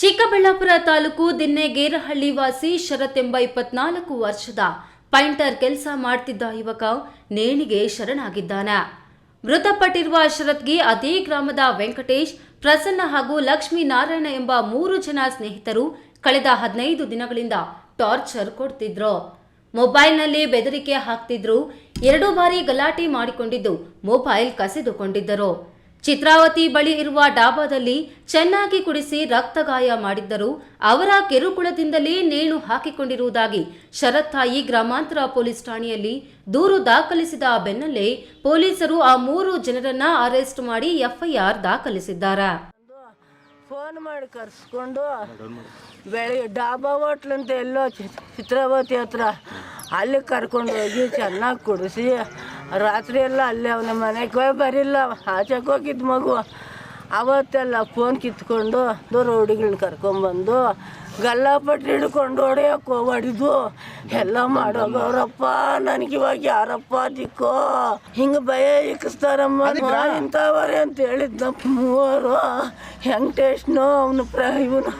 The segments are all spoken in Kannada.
ಚಿಕ್ಕಬಳ್ಳಾಪುರ ತಾಲೂಕು ದಿನ್ನೆಗೇರಹಳ್ಳಿ ವಾಸಿ ಶರತ್ ಎಂಬ ಇಪ್ಪತ್ನಾಲ್ಕು ವರ್ಷದ ಪೈಂಟರ್ ಕೆಲಸ ಮಾಡ್ತಿದ್ದ ಯುವಕ ನೇಣಿಗೆ ಶರಣಾಗಿದ್ದಾನೆ. ಮೃತಪಟ್ಟಿರುವ ಶರತ್ಗೆ ಅದೇ ಗ್ರಾಮದ ವೆಂಕಟೇಶ್, ಪ್ರಸನ್ನ ಹಾಗೂ ಲಕ್ಷ್ಮೀ ನಾರಾಯಣ ಎಂಬ ಮೂರು ಜನ ಸ್ನೇಹಿತರು ಕಳೆದ ಹದಿನೈದು ದಿನಗಳಿಂದ ಟಾರ್ಚರ್ ಕೊಡ್ತಿದ್ರು. ಮೊಬೈಲ್ನಲ್ಲಿ ಬೆದರಿಕೆ ಹಾಕ್ತಿದ್ರು, ಎರಡು ಬಾರಿ ಗಲಾಟೆ ಮಾಡಿಕೊಂಡಿದ್ದು ಮೊಬೈಲ್ ಕಸಿದುಕೊಂಡಿದ್ದರು. ಚಿತ್ರಾವತಿ ಬಳಿ ಇರುವ ಡಾಬಾದಲ್ಲಿ ಚೆನ್ನಾಗಿ ಕುಡಿಸಿ ರಕ್ತಗಾಯ ಮಾಡಿದ್ದರು. ಅವರ ಕಿರುಕುಳದಿಂದಲೇ ನೇಣು ಹಾಕಿಕೊಂಡಿರುವುದಾಗಿ ಶರತ್ ತಾಯಿ ಗ್ರಾಮಾಂತರ ಪೊಲೀಸ್ ಠಾಣೆಯಲ್ಲಿ ದೂರು ದಾಖಲಿಸಿದ ಬೆನ್ನಲ್ಲೇ ಪೊಲೀಸರು ಆ ಮೂರು ಜನರನ್ನ ಅರೆಸ್ಟ್ ಮಾಡಿ ಎಫ್ಐಆರ್ ದಾಖಲಿಸಿದ್ದಾರೆ. ಫೋನ್ ಮಾಡಿ ಕರೆಸ್ಕೊಂಡು ಡಾಬಾ ಹೋಟ್ಲ್ ಅಂತ ಎಲ್ಲೋ ಚಿತ್ರಾವತಿ ಹತ್ರ ಅಲ್ಲಿ ಕರ್ಕೊಂಡು ಹೋಗಿ ಚೆನ್ನಾಗಿ ಕುಡಿಸಿ ರಾತ್ರಿ ಎಲ್ಲ ಅಲ್ಲೇ ಅವನ ಮನೆಗೆ ಹೋಗಿ ಬರಿಲ್ಲ. ಆಚೆಗೆ ಹೋಗಿದ್ದು ಮಗು. ಅವತ್ತೆಲ್ಲ ಫೋನ್ ಕಿತ್ಕೊಂಡು ರೌಡಿಗಳನ್ನ ಕರ್ಕೊಂಬಂದು ಗಲ್ಲಾಪಟ್ಟು ಹಿಡ್ಕೊಂಡು ಹೊಡೆಯೋಕೆ ಹೊಡಿದು ಎಲ್ಲ ಮಾಡೋಗವ್ರಪ್ಪ ನನಗೆ ಇವಾಗ ಯಾರಪ್ಪ ದಿಕ್ಕೋ? ಹಿಂಗೆ ಭಯ ಇಕ್ಕಿಸ್ತಾರಮ್ಮ ಇಂಥವರೇ ಅಂತ ಹೇಳಿದ್ನಪ್ಪ ಮೂವರು. ವೆಂಕಟೇಶ್ನು ಅವನು ಪ್ರ ಇವನು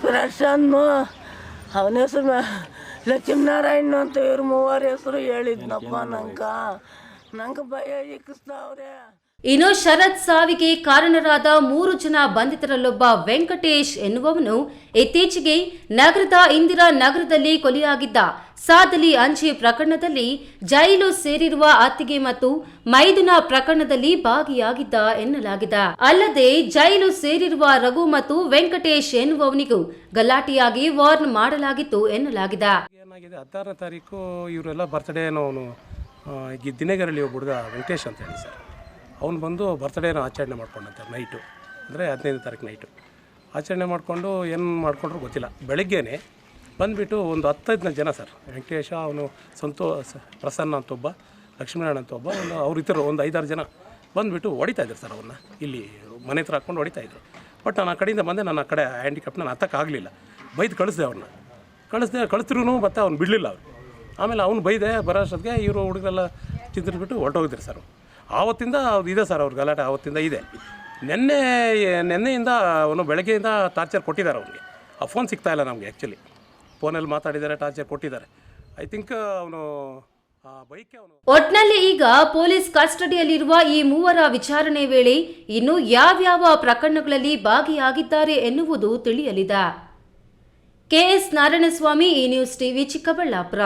ಪ್ರಶಾಂತ್ನು ಅವನ ಹೆಸರು ಲಕ್ಷ್ಮೀನಾರಾಯಣ ಅಂತ ಇವ್ರ ಮೂವರ ಹೆಸರು ಹೇಳಿದ್ನಪ್ಪ ನಂಗೆ. ನಂಗೆ ಭಯ ಇಕ್ಕಿಸ್ತಾವ್ರೆ ಇನ್ನು ಶರತ್ ಸಾವಿಗೆ ಕಾರಣರಾದ ಮೂರು ಜನ ಬಂಧಿತರಲ್ಲೊಬ್ಬ ವೆಂಕಟೇಶ್ ಎನ್ನುವವನು ಇತ್ತೀಚೆಗೆ ನಗರದ ಇಂದಿರಾ ನಗರದಲ್ಲಿ ಕೊಲೆಯಾಗಿದ್ದ. ಸಾದಲಿ ಅಂಚೆ ಪ್ರಕರಣದಲ್ಲಿ ಜೈಲು ಸೇರಿರುವ ಅತ್ತಿಗೆ ಮತ್ತು ಮೈದುನ ಪ್ರಕರಣದಲ್ಲಿ ಭಾಗಿಯಾಗಿದ್ದ ಎನ್ನಲಾಗಿದೆ. ಅಲ್ಲದೆ ಜೈಲು ಸೇರಿರುವ ರಘು ಮತ್ತು ವೆಂಕಟೇಶ್ ಎನ್ನುವವನಿಗೂ ಗಲಾಟೆಯಾಗಿ ವಾರ್ನ್ ಮಾಡಲಾಗಿತ್ತು ಎನ್ನಲಾಗಿದೆ. ಹದಿನಾರನೇ ತಾರೀಕು ಇವರೆಲ್ಲ ದಿನಗರಳಿ ಒಬ್ಬ ಹುಡುಗ ವೆಂಕಟೇಶ್ ಅಂತ ಹೇಳಿ ಸರ್. ಅವ್ನು ಬಂದು ಬರ್ತ್ಡೇನ ಆಚರಣೆ ಮಾಡ್ಕೊಂಡಂತೆ ನೈಟು, ಅಂದರೆ ಹದಿನೈದು ತಾರೀಕು ನೈಟು. ಆಚರಣೆ ಮಾಡಿಕೊಂಡು ಏನು ಮಾಡಿಕೊಂಡ್ರು ಗೊತ್ತಿಲ್ಲ. ಬೆಳಗ್ಗೆನೇ ಬಂದುಬಿಟ್ಟು ಒಂದು ಹತ್ತೈದು ಜನ ಸರ್, ವೆಂಕಟೇಶ, ಅವನು ಸಂತೋಷ ಪ್ರಸನ್ನ ಅಂತ ಒಬ್ಬ, ಲಕ್ಷ್ಮೀನಾರಾಯಣ ಅಂತ ಒಬ್ಬ, ಒಂದು ಅವ್ರ ಇತರ ಒಂದು ಐದಾರು ಜನ ಬಂದುಬಿಟ್ಟು ಹೊಡಿತಾ ಇದ್ರು ಸರ್ ಅವನ್ನ ಇಲ್ಲಿ ಮನೆ ಹತ್ರ ಹಾಕ್ಕೊಂಡು ಹೊಡಿತಾಯಿದ್ರು ಬಟ್ ನಾನು ಆ ಕಡೆಯಿಂದ ಬಂದೆ, ನಾನು ಆ ಕಡೆ ಹ್ಯಾಂಡಿಕ್ಯಾಪ್ ನಾನು ಹತ್ತಕ್ಕಾಗಲಿಲ್ಲ ಬೈದು ಕಳಿಸ್ದೆ ಅವ್ರನ್ನ. ಕಳಿಸ್ದೆ ಕಳಿಸ್ತಿರೂ ಮತ್ತೆ ಅವ್ನು ಬಿಡಲಿಲ್ಲ ಅವ್ರು. ಆಮೇಲೆ ಅವ್ನು ಬೈದೆ ಬರೋಷ್ಟೊತ್ತಿಗೆ ಇವರು ಹುಡುಗರೆಲ್ಲ ಚಿಂತಿಸ್ಬಿಟ್ಟು ಹೊರಟೋಗಿದ್ರು ಸರ್ ಆವತ್ತಿಂದ ಇದೆ ಸರ್ ಅವ್ರ ಗಲಾಟೆ, ಆವತ್ತಿಂದ ಇದೆ. ನಿನ್ನೆ, ನಿನ್ನೆಯಿಂದ ಅವನು ಬೆಳಗ್ಗೆಯಿಂದ ಟಾರ್ಚರ್ ಕೊಟ್ಟಿದ್ದಾರೆ ಅವನಿಗೆ. ಆ ಫೋನ್ ಸಿಗ್ತಾ ಇಲ್ಲ ನಮಗೆ ಆ್ಯಕ್ಚುಲಿ ಫೋನಲ್ಲಿ ಮಾತಾಡಿದ್ದಾರೆ, ಟಾರ್ಚರ್ ಕೊಟ್ಟಿದ್ದಾರೆ. ಐ ಥಿಂಕ್ ಅವನು ಒಟ್ನಲ್ಲಿ ಈಗ ಪೊಲೀಸ್ ಕಸ್ಟಡಿಯಲ್ಲಿರುವ ಈ ಮೂವರ ವಿಚಾರಣೆ ವೇಳೆ ಇನ್ನು ಯಾವ್ಯಾವ ಪ್ರಕರಣಗಳಲ್ಲಿ ಭಾಗಿಯಾಗಿದ್ದಾರೆ ಎನ್ನುವುದು ತಿಳಿಯಲಿದೆ. ಕೆಎಸ್ ನಾರಾಯಣಸ್ವಾಮಿ, ಈ ನ್ಯೂಸ್ ಟಿವಿ ಚಿಕ್ಕಬಳ್ಳಾಪುರ.